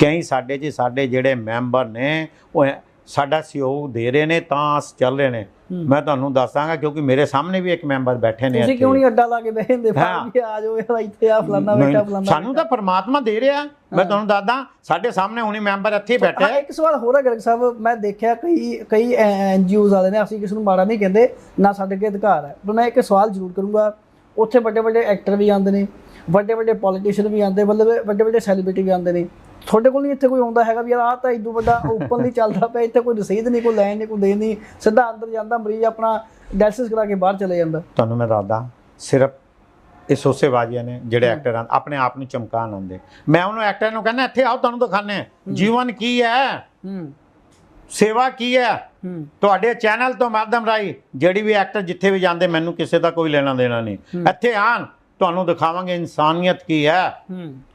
ਕਈ ਸਾਡੇ ਜੀ ਸਾਡੇ ਜਿਹੜੇ ਮੈਂਬਰ ਨੇ ਉਹ ਸਾਡਾ ਸਹਿਯੋਗ ਦੇ ਰਹੇ ਨੇ ਤਾਂ ਚੱਲ ਰਹੇ ਨੇ। ਮੈਂ ਤੁਹਾਨੂੰ ਦੱਸਾਂਗਾ ਕਿਉਂਕਿ ਮੇਰੇ ਸਾਹਮਣੇ ਵੀ ਇੱਕ ਮੈਂਬਰ ਬੈਠੇ ਨੇ ਤੁਸੀਂ ਕਿਉਂ ਨਹੀਂ ਅੱਡਾ ਲਾ ਕੇ। ਵੀ ਆ ਜਾਓ ਯਾਰ ਇੱਥੇ ਆ ਫਲਾਨਾ ਨਹੀਂ, ਬੇਟਾ ਫਲਾਨਾ ਸਾਨੂੰ ਤਾਂ ਪਰਮਾਤਮਾ ਦੇ ਰਿਹਾ। ਮੈਂ ਤੁਹਾਨੂੰ ਦੱਸਦਾ ਸਾਡੇ ਸਾਹਮਣੇ ਹੁਣੀ ਮੈਂਬਰ ਇੱਥੇ ਬੈਠੇ। ਹਾਂ, ਇੱਕ ਸਵਾਲ ਹੋਰ ਹੈ ਗਰਗ ਸਾਹਿਬ ਮੈਂ ਦੇਖਿਆ ਕਈ ਕਈ ਐਨਜੀਓਜ਼ ਵਾਲੇ ਨੇ ਅਸੀਂ ਕਿਸੇ ਨੂੰ ਮਾੜਾ ਨਹੀਂ ਕਹਿੰਦੇ ਨਾ ਸਾਡੇ ਅੱਗੇ ਅਧਿਕਾਰ ਹੈ। ਪਰ ਮੈਂ ਇੱਕ ਸਵਾਲ ਜ਼ਰੂਰ ਕਰੂੰਗਾ ਉੱਥੇ ਵੱਡੇ ਵੱਡੇ ਐਕਟਰ ਵੀ ਆਉਂਦੇ ਨੇ ਵੱਡੇ ਵੱਡੇ ਪੋਲੀਟੀਸ਼ੀਅਨ ਵੀ ਆਉਂਦੇ ਮਤਲਬ ਵੱਡੇ ਵੱਡੇ ਸੈਲੀਬ੍ਰਿਟੀ ਵੀ ਆਉਂਦੇ ਨੇ। ਤੁਹਾਡੇ ਕੋਲ ਨਹੀਂ ਇੱਥੇ ਕੋਈ ਆਉਂਦਾ ਹੈਗਾ ਵੀ ਯਾਰ ਆਹ ਤਾਂ ਇਦੋਂ ਵੱਡਾ ਓਪਨਲੀ ਚੱਲਦਾ ਪਿਆ ਇੱਥੇ ਕੋਈ ਰਸੀਦ ਨਹੀਂ ਕੋਈ ਲੈਣ ਨਹੀਂ ਕੋਈ ਦੇਣ ਨਹੀਂ ਸਿੱਧਾ ਅੰਦਰ ਜਾਂਦਾ ਮਰੀਜ਼ ਆਪਣਾ ਡਾਇਲਿਸਿਸ ਕਰਾ ਕੇ ਬਾਹਰ ਚਲੇ ਜਾਂਦਾ। ਤੁਹਾਨੂੰ ਮੈਂ ਦੱਸਦਾ ਸਿਰਫ ਇਹ ਸੋਸੇਬਾਜ਼ੀਆਂ ਨੇ ਜਿਹੜੇ ਐਕਟਰ ਆਂ ਆਪਣੇ ਆਪ ਨੂੰ ਚਮਕਾਉਣ ਆਉਂਦੇ। ਮੈਂ ਉਹਨੂੰ ਐਕਟਰ ਨੂੰ ਕਹਿੰਦਾ ਇੱਥੇ ਆਓ ਤੁਹਾਨੂੰ ਦਿਖਾਣੇ ਜੀਵਨ ਕੀ ਹੈ? ਸੇਵਾ ਕੀ ਹੈ? ਤੁਹਾਡੇ ਚੈਨਲ ਤੋਂ ਮਾਧਿਅਮ ਰਾਹੀਂ ਜਿਹੜੀ ਵੀ ਐਕਟਰ ਜਿੱਥੇ ਵੀ ਜਾਂਦੇ ਮੈਨੂੰ ਕਿਸੇ ਦਾ ਕੋਈ ਲੈਣਾ ਦੇਣਾ ਨਹੀਂ। ਇੱਥੇ ਆਣ ਤੁਹਾਨੂੰ ਦਿਖਾਵਾਂਗੇ ਇਨਸਾਨੀਅਤ ਕੀ ਹੈ।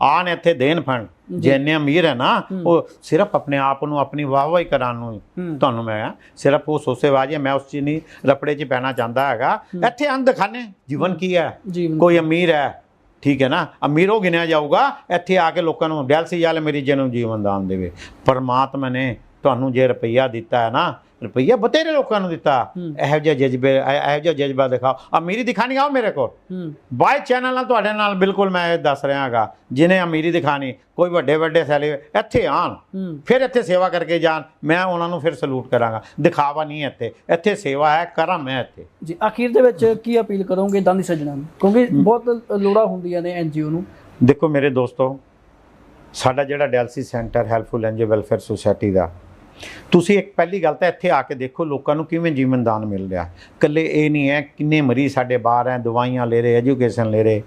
ਆਣ ਇੱਥੇ ਦੇਣ ਫੰਡ ਜੇ ਇੰਨੇ ਅਮੀਰ ਹੈ ਨਾ ਉਹ ਸਿਰਫ ਆਪਣੇ ਆਪ ਨੂੰ ਆਪਣੀ ਵਾਹਵਾਹੀ ਕਰਾਉਣ ਨੂੰ। ਤੁਹਾਨੂੰ ਮੈਂ ਸਿਰਫ ਉਹ ਸੋਸੇਬਾਜ਼ੀ ਹੈ, ਮੈਂ ਉਸ ਚੀਜ਼ ਨਹੀਂ ਰਪੜੇ 'ਚ ਪੈਣਾ ਚਾਹੁੰਦਾ ਹੈਗਾ। ਇੱਥੇ ਆਂ ਦਿਖਾਣੇ ਜੀਵਨ ਕੀ ਹੈ? ਕੋਈ ਅਮੀਰ ਹੈ ਠੀਕ ਹੈ ਨਾ? ਅਮੀਰੋਂ ਗਿਣਿਆ ਜਾਊਗਾ ਇੱਥੇ ਆ ਕੇ ਲੋਕਾਂ ਨੂੰ ਡੈਲਸੀ ਵਾਲੇ ਮਰੀਜ਼ਾਂ ਨੂੰ ਜੀਵਨ ਦਾਨ ਦੇਵੇ। ਪਰਮਾਤਮਾ ਨੇ ਤੁਹਾਨੂੰ ਜੇ ਰੁਪਈਆ ਦਿੱਤਾ ਹੈ ਨਾ ਰੁਪਈਆ ਬਤੇਰੇ ਲੋਕਾਂ ਨੂੰ ਦਿੱਤਾ। ਇਹੋ ਜਿਹਾ ਜਜ਼ਬੇ ਇਹ- ਜਿਹਾ ਜਜ਼ਬਾ ਦਿਖਾਓ। ਅਮੀਰੀ ਦਿਖਾਣੀ ਆਓ ਮੇਰੇ ਕੋਲ। ਬਾਈ ਚੈਨਲ ਨਾਲ ਤੁਹਾਡੇ ਨਾਲ ਬਿਲਕੁਲ ਮੈਂ ਇਹ ਦੱਸ ਰਿਹਾ ਹਾਂਗਾ ਜਿਨੇ ਅਮੀਰੀ ਦਿਖਾਣੀ ਕੋਈ ਵੱਡੇ ਵੱਡੇ ਸੈਲੇ ਇੱਥੇ ਆਣ ਫਿਰ ਇੱਥੇ ਸੇਵਾ ਕਰਕੇ ਜਾਣ ਮੈਂ ਉਹਨਾਂ ਨੂੰ ਫਿਰ ਸਲੂਟ ਕਰਾਂਗਾ। ਦਿਖਾਵਾ ਨਹੀਂ ਇੱਥੇ ਇੱਥੇ ਸੇਵਾ ਹੈ ਕਰਮ ਹੈ ਇੱਥੇ। ਜੀ ਅਖੀਰ ਦੇ ਵਿੱਚ ਕੀ ਅਪੀਲ ਕਰੋਗੇ ਦਾਨੀ ਸੱਜਣਾ ਨੂੰ? ਕਿਉਂਕਿ ਬਹੁਤ ਲੋੜਾਂ ਹੁੰਦੀਆਂ ਨੇ ਐਨਜੀਓ ਨੂੰ। ਦੇਖੋ ਮੇਰੇ ਦੋਸਤੋ ਸਾਡਾ ਜਿਹੜਾ ਡੈਲਸੀ ਸੈਂਟਰ ਹੈਲਪਫੁਲ ਐਨਜੀ ਵੈਲਫੇਅਰ ਸੁਸਾਇਟੀ ਦਾ ਤੁਸੀਂ ਇੱਕ ਪਹਿਲੀ ਗੱਲ ਤਾਂ ਇੱਥੇ ਆ ਕੇ ਦੇਖੋ ਲੋਕਾਂ ਨੂੰ ਕਿਵੇਂ ਜੀਵਨ ਦਾਨ ਮਿਲ ਰਿਹਾ। ਇਕੱਲੇ ਇਹ ਨਹੀਂ ਹੈ, ਕਿੰਨੇ ਮਰੀਜ਼ ਸਾਡੇ ਬਾਹਰ ਹੈ, ਦਵਾਈਆਂ ਲੈ ਰਹੇ ਐਜੂਕੇਸ਼ਨ ਲੈ ਰਹੇ।